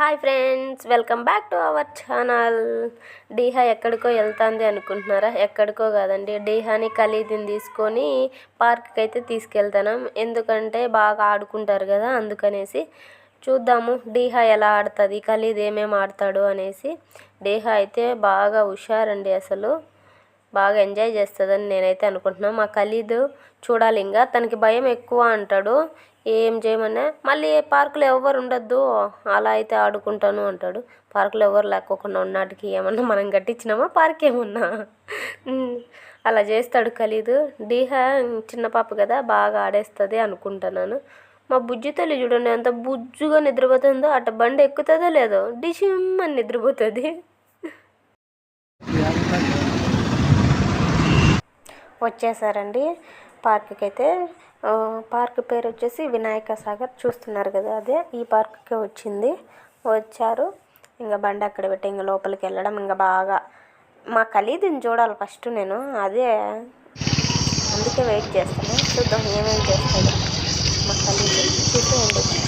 Hi friends welcome back to our channel. డీహా ఎక్కడికో వెళ్తుంది అనుకుంటున్నారా? ఎక్కడికో కాదండి డీహాని ఖలీదిని తీసుకొని పార్క్కి అయితే తీసుకెళ్తాను. ఎందుకంటే బాగా ఆడుకుంటారు కదా అందుకనేసి చూద్దాము డీహా ఎలా ఆడుతుంది ఖలీద్ ఏమేమి ఆడతాడు అనేసి. డీహా అయితే బాగా హుషారండి అసలు. బాగా ఎంజాయ్ చేస్తుందని నేనైతే అనుకుంటున్నాను మా కలీదు చూడాలి ఇంకా తనకి భయం ఎక్కువ అంటాడు. ఏం చేయమన్నా మళ్ళీ పార్కులో ఎవరు ఉండొద్దు అలా అయితే ఆడుకుంటాను అంటాడు. పార్కులో ఎవరు లేకోకుండా ఉన్నాటికి ఏమన్నా మనం కట్టించినామా పార్క్ ఏమన్నా? అలా చేస్తాడు ఖలీదు. డీహా చిన్న పాప కదా బాగా ఆడేస్తుంది అనుకుంటున్నాను. మా బుజ్జి తల్లి చూడండి ఎంత బుజ్జుగా నిద్రపోతుందో అట్ట బండి ఎక్కుతుందో లేదో డిషిమ్ అని నిద్రపోతుంది. వచ్చేసారండి. పార్క్కి అయితే పార్క్ పేరు వచ్చేసి వినాయక సాగర్ చూస్తున్నారు కదా అదే ఈ పార్క్కే వచ్చింది. వచ్చారు. ఇంకా బండి అక్కడ పెట్టి ఇంకా లోపలికి వెళ్ళడం ఇంకా బాగా మా ఖలీదుని చూడాలి ఫస్ట్ నేను అదే అందుకే వెయిట్ చేస్తాను చూద్దాం ఏమేమి చేస్తాడు మా ఖలీదు. చూసేయండి. ఉండొచ్చు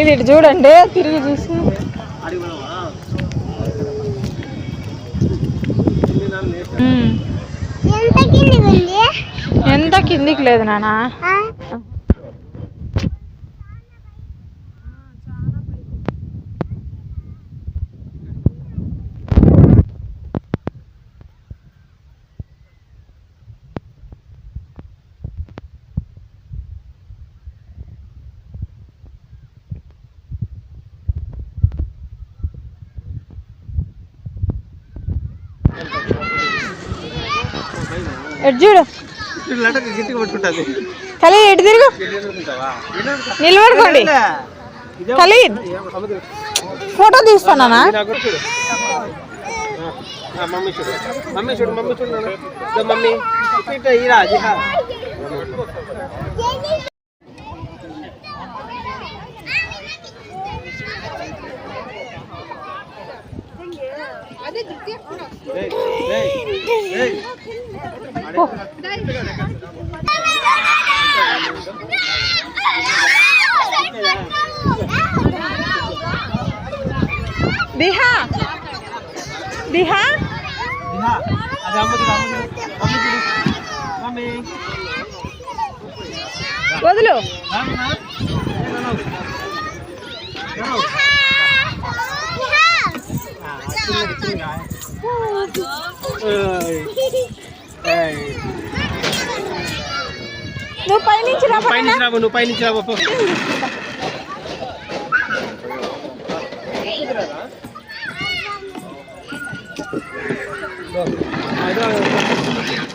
ఖలీద్ ఇటు చూడండి. తిరిగి చూసి. ఎంత కిందికి లేదు నానా? ఎటు చూడు? ఖలీద్ ఎటు తిరుగు? నిలబడుకోండి. ఖలీద్ ఫోటో తీస్తానా? మమ్మీ చూడు. మమ్మీ చూడు మమ్మీ చూడు మమ్మీ ఇట్ట ఇరా జిహా ఏయ్, ఏయ్, ఏయ్. దిహా దిహా జిహా అది అమ్మ చూడు అమ్మ చూడు మమ్మీ చూడు మమ్మీ వదులు రామన్నా. ఏమన్నావు? ఏమన్నావు? ఆ, చిన్నగా, చిన్నగా. ఏయ్. ఏయ్. నువ్వు పైనుంచి రా పక్కన. పైనుంచి రాబో నువ్వు పైనుంచి. అదో,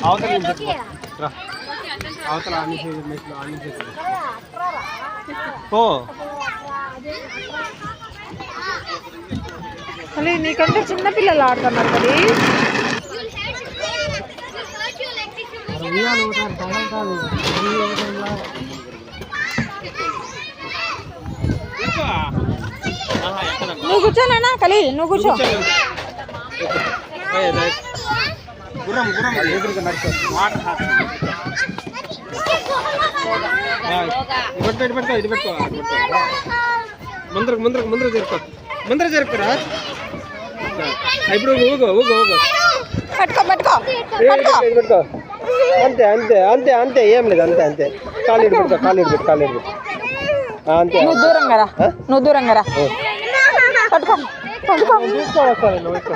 అవతల. రా. అవతల చేసి చేసి పో. మళ్ళీ నీకంటే చిన్న పిల్లలు ఆడుతున్నారు ఎక్కడమ్మా? నువ్వు కూర్చోనా కలి నువ్వు కూర్చో. గుర్రం గుర్రం. ఎదురుగా నడుచు. వాటర్ ఇటు పెట్టుకో ఇటు పెట్టుకో. ఇటు పెట్టుకో ముందరకు ముందరకు ముందర జరుపుకో. ముందర జరుపుకోరా. ఇప్పుడు ఊగో ఊగో ఊగో. పట్టుకో పట్టుకో పెట్టుకో, అంతే అంతే అంతే అంతే. ఏం లేదు అంతే అంతే. కాలు ఇటు పెట్టుకో కాలు ఇటు పెట్టు కాలు ఇటు పెట్టు అంతే. నువ్వు దూరంగా రా ఆ? నువ్వు దూరంగా రా పట్టుకో పట్టుకో.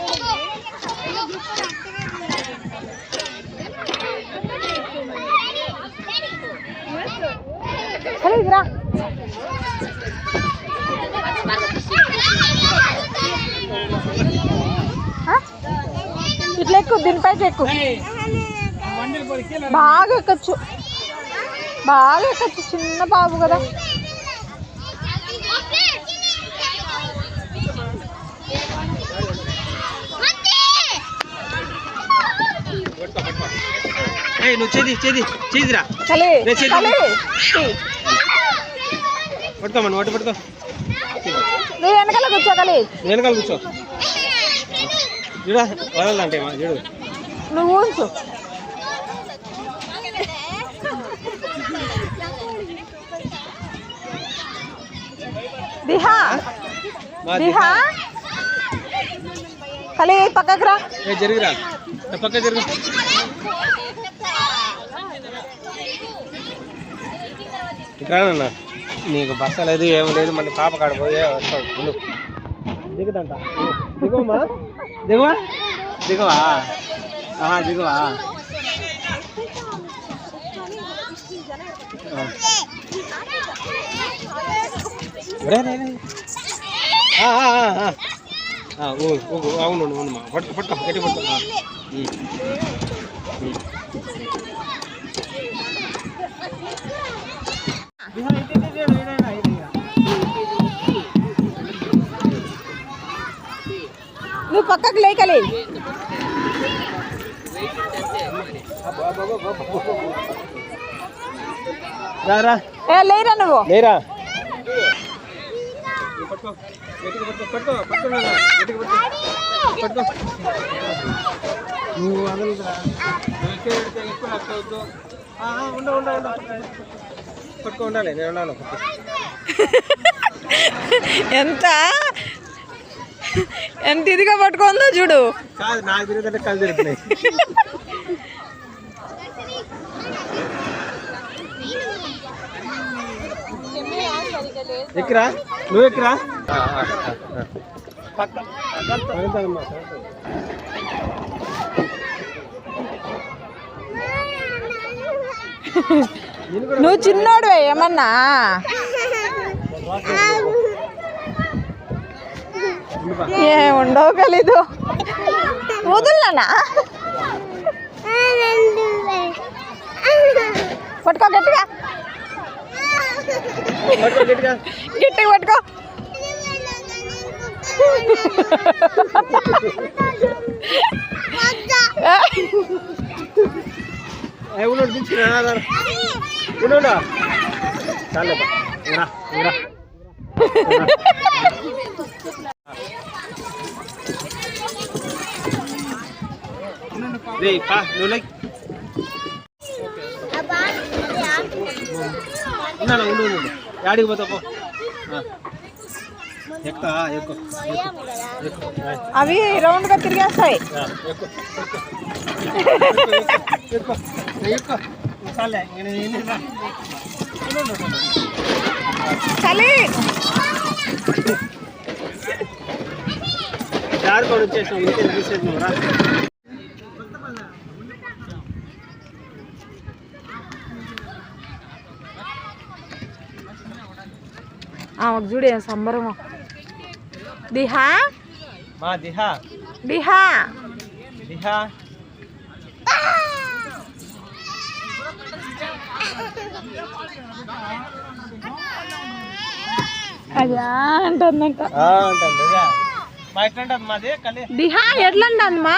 కూర్చుంటావా కూర్చుంటా ఇట్లా ఎక్కువ దీనిపైకి ఎక్కువ బాగా ఎక్కచ్చు. బాగా ఎక్కచ్చు చిన్న బాబు కదా. ఏయ్ నువ్వు చేది చేది చేదిరా. చలి రే, చేద్దాం. చలి. పట్టుకో మనం వాటి పట్టుకో. నువ్వు వెనకాల కూర్చో కలి వెనకాల కూర్చో. చూడా వదలంటే చూడు. నువ్వు ఉంచు దిహా. దిహా. కలి పక్కకు రా. ఏ జరుగురా. పక్క జరుగు. ఇక్కడన్నా నీకు బస్స లేదు ఏమి లేదు మళ్ళీ పాప కాడ పోయే వస్తావు ఉండు. దిగుదంట దిగువమ్మా? దిగువా? దిగువా? దిగువా? అవును అవును అవును పట్టుకో పట్టుకో గట్టి పట్టుకో. నువ్వు పక్కకు లేకలి. లేరా నువ్వు లేరా నువ్వు? ఆ, ఉండు ఉండు ఉండు పట్టుకో ఉండాలి నేను ఉన్నాను పట్టుకో. ఎంత? ఎంత ఇదిగా పట్టుకుందో చూడు. ఎక్కరా నువ్వు ఎక్కరా. నువ్వు చిన్నోడు ఏమన్నా? ఉండిపా. ఏ ఉండవు కలీదు వదులనా పట్టుకో గట్టిగా గట్టిగా పట్టుకో ఏ ఉండు దించి రా, రా, రా. ఉండు ఉండు. చాలే రా, పా, నువ్వు లై. ఉన్నాను, ఉండు, ఉండు. యాడికి పోతావు అవి రౌండ్గా తిరిగేస్తాయి. చాలే, జారుకొని వచ్చేసాం ఇంకే తీసేసాం రా. ఆమెకు చూడు ఏం సంబరము దిహా మా దిహా దిహా దిహా అలా అంటుందంట దిహా ఎట్లంటమ్మా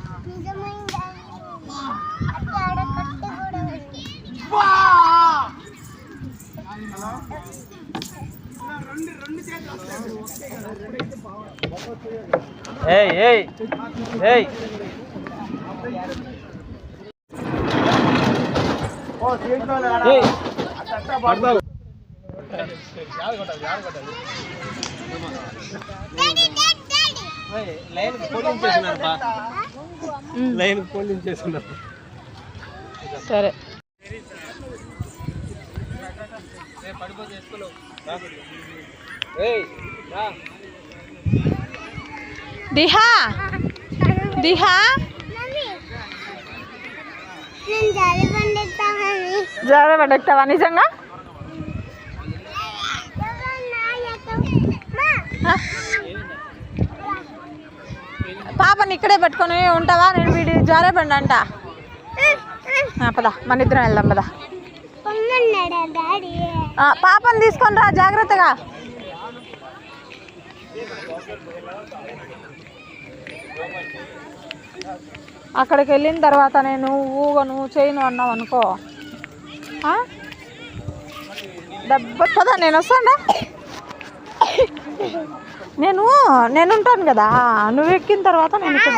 ఏయ్ ఏయ్ ఏయ్. లైన్ పోలింగ్ చేస్తున్నారు బా లైన్ పోలింగ్ చేస్తున్నారు సరే. పడిపోతే వేసుకోలేవు ఏయ్ రా. దిహా? దిహా? జాగ్రత్త ఎక్కుతావా నిజంగా? పాపని ఇక్కడే పెట్టుకొని ఉంటావా? నేను వీడి జారేబండి అంట. ఆ, పద మన ఇద్దరం వెళ్దాం పద. పాపని తీసుకొని రా జాగ్రత్తగా. అక్కడికి వెళ్ళిన తర్వాత నేను ఊగను చేయను అన్నావు అనుకో. ఆ? దెబ్బ పదా నేను వస్తాడా నేను నేను ఉంటాను కదా. నువ్వు ఎక్కిన తర్వాత నేను ఇక్కడ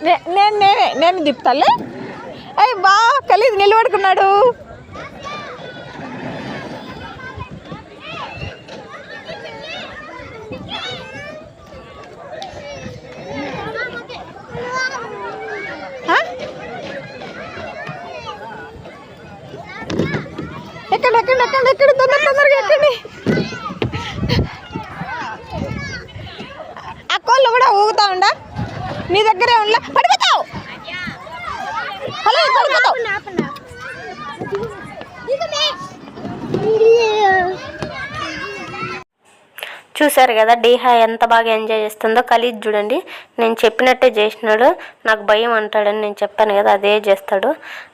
నేను నేనే నేను దిప్తాలే? అయ్యి బా కలిసి నిలబడుకున్నాడు. ఎక్కడ ఎక్కడ ఎక్కడ ఎక్కడ తొందర ఆ కోళ్ళు కూడా ఊగుతా ఉండా నీ దగ్గరే ఉండా పడిపోతావు హలో పడిపోతావు చూసారు కదా డీహా ఎంత బాగా ఎంజాయ్ చేస్తుందో ఖలీద్ చూడండి. నేను చెప్పినట్టే చేసినాడు. నాకు భయం అంటాడని నేను చెప్పాను కదా అదే చేస్తాడు.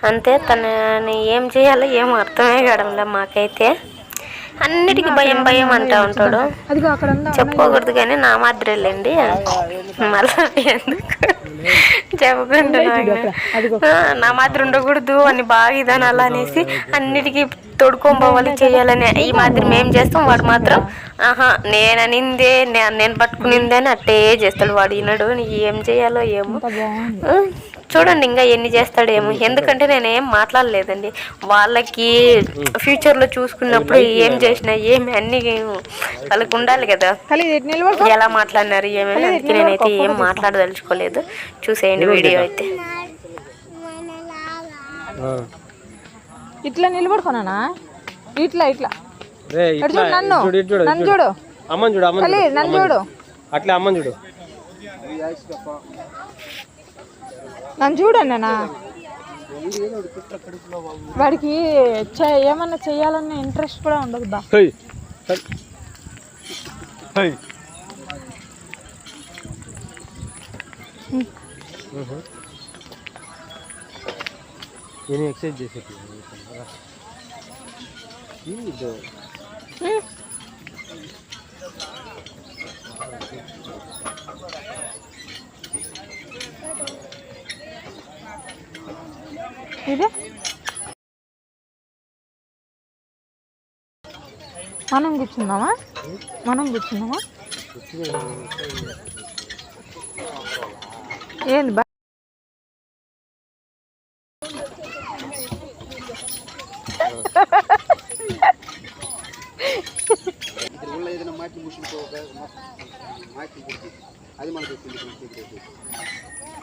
అంతే తనని ఏం చేయాలో ఏం అర్థమే కావడంలే మాకైతే. అన్నిటికీ భయం భయం అంటా ఉంటాడు. చెప్పుకోకూడదు కానీ నా మాదిరేలేండి. మళ్ళీ ఎందుకు? చెప్పుకుంటున్నాను ఆ, నా మాదిరి ఉండకూడదు అని బాగా ఇదనాలి అనేసి అన్నిటికీ తొడుకొని పోవాలి చేయాలని. ఈ మాదిరి మేము చేస్తాం వాడు మాత్రం ఆహా నేను అనిందే నేను పట్టుకునిందే అని అట్టే చేస్తాడు. వాడు వినడు. ఏం చేయాలో ఏమో. చూడండి ఇంకా ఎన్ని చేస్తాడేమో. ఎందుకంటే నేను ఏం మాట్లాడలేదండి. వాళ్ళకి ఫ్యూచర్లో చూసుకున్నప్పుడు ఏం చేసినా ఏమి అన్ని వాళ్ళకి ఉండాలి కదా. ఎలా మాట్లాడినారు ఏమని అందుకే నేనైతే ఏం మాట్లాడదలుచుకోలేదు. చూసేయండి వీడియో అయితే. ఇట్లా నిలబడుకోనా ఇట్లా ఇట్లా. చూడు నన్ను? ఇటు చూడు, చూడు, నన్ను అమ్మని అమ్మని అట్లే అమ్మని చూడు. నన్ను చూడండి వాడికి చే- ఏమన్నా చేయాలన్న ఇంట్రెస్ట్ కూడా ఉండదు బా. నేను ఎక్సైజ్ చేసేది. ఇది మనం కూర్చుందామా మనం కూర్చుందామా ఏంది బా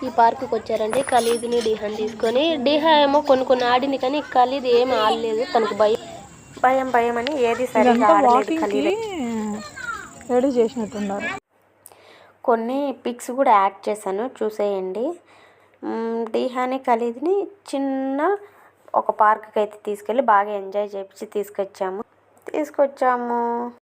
ఈ పార్కుకి వచ్చారండి. ఖలీద్ని డిహాన్ తీసుకొని. డిహా ఏమో కొన్ని కొన్ని ఆడింది కానీ ఖలీద్ ఏమి ఆడలేదు. తనకు భయం. భయం భయం అని ఏది సరిగా ఇదంతా ఆడలేదు వాకింగ్కి ఖలీద్. రెడీ చేసినట్టున్నారు. కొన్ని పిక్స్ కూడా యాడ్ చేశాను. చూసేయండి. డిహాని ఖలీద్ని చిన్న ఒక పార్క్కి అయితే తీసుకెళ్ళి బాగా ఎంజాయ్ చేపించి తీసుకొచ్చాము. తీసుకొచ్చాము.